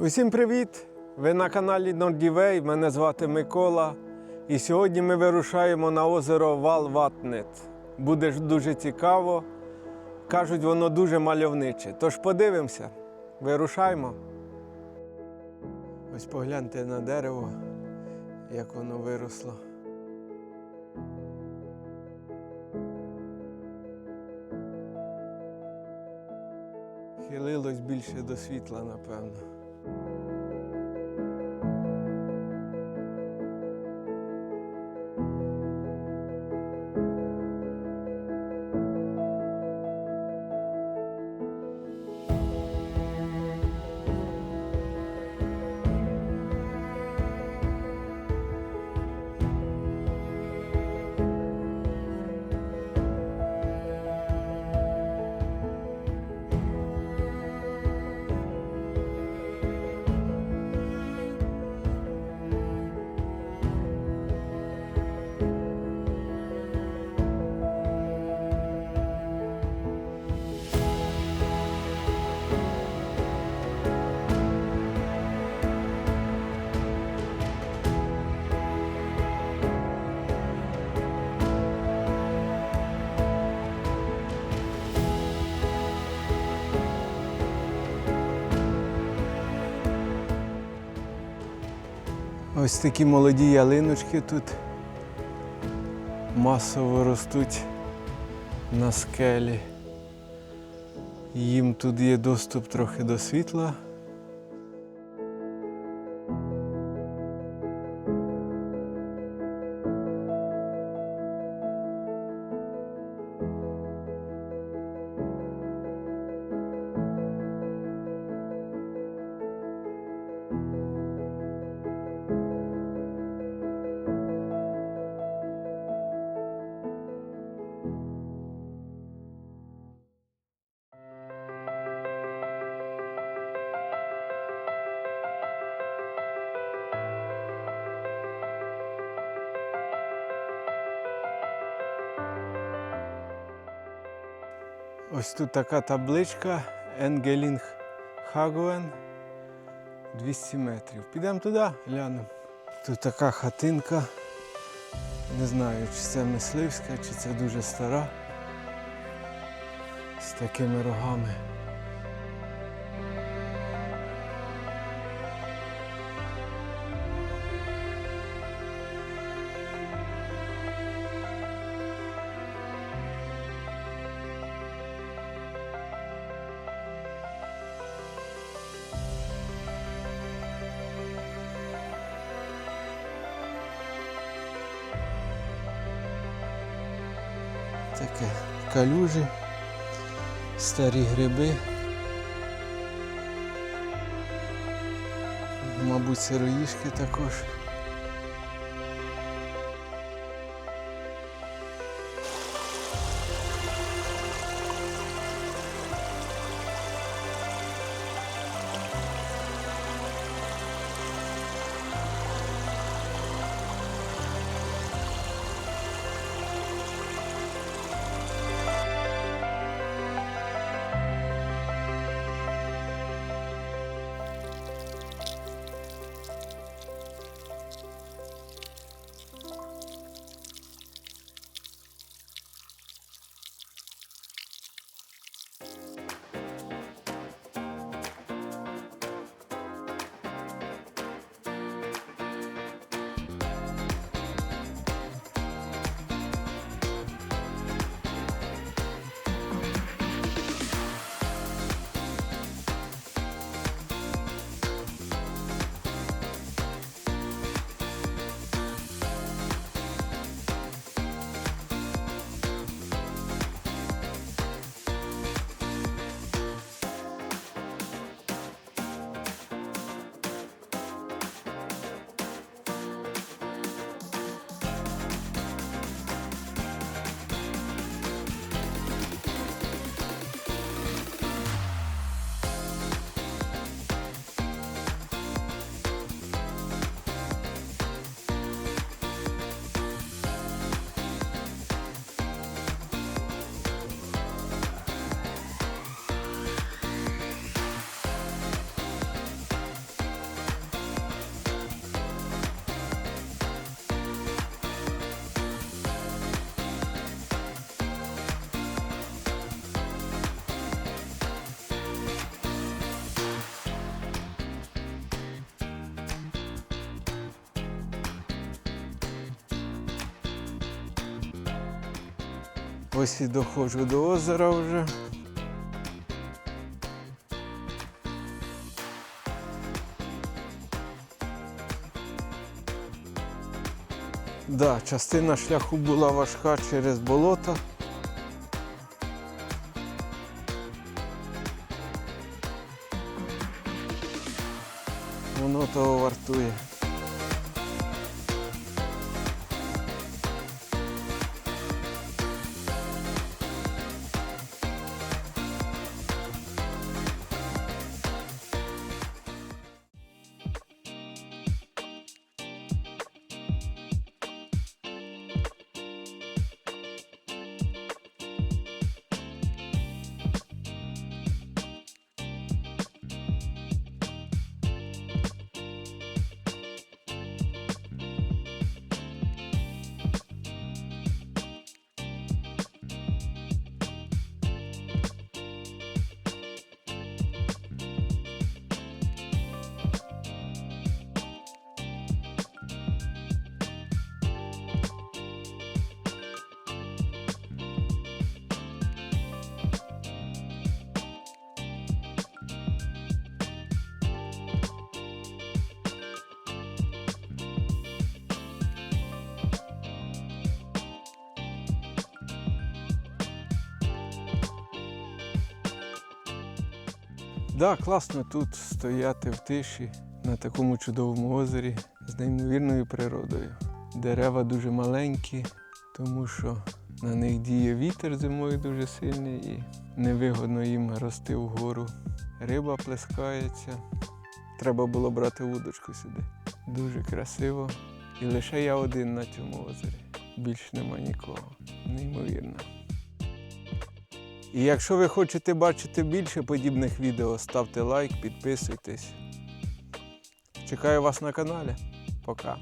Усім привіт! Ви на каналі Нордівей. Мене звати Микола. І сьогодні ми вирушаємо на озеро Вал-Ватнет. Буде дуже цікаво. Кажуть, воно дуже мальовниче. Тож подивимося, вирушаємо. Ось погляньте на дерево, як воно виросло. Хилилось більше до світла, напевно. Ось такі молоді ялиночки тут масово ростуть на скелі. Їм тут є доступ трохи до світла. Ось тут така табличка Енгелінг Хагуен 200 метрів. Підемо туди, глянемо. Тут така хатинка. Не знаю, чи це мисливська, чи це дуже стара. З такими рогами. Таке калюжі, старі гриби. Мабуть, сироїшки також. Ось і доходжу до озера вже. Да, частина шляху була важка через болото. Воно того вартує. Да, класно тут стояти в тиші на такому чудовому озері з неймовірною природою. Дерева дуже маленькі, тому що на них діє вітер зимою дуже сильний і невигодно їм рости вгору. Риба плескається. Треба було брати вудочку сюди. Дуже красиво. І лише я один на цьому озері. Більш нема нікого. Неймовірно. І якщо ви хочете бачити більше подібних відео, ставте лайк, підписуйтесь. Чекаю вас на каналі. Пока.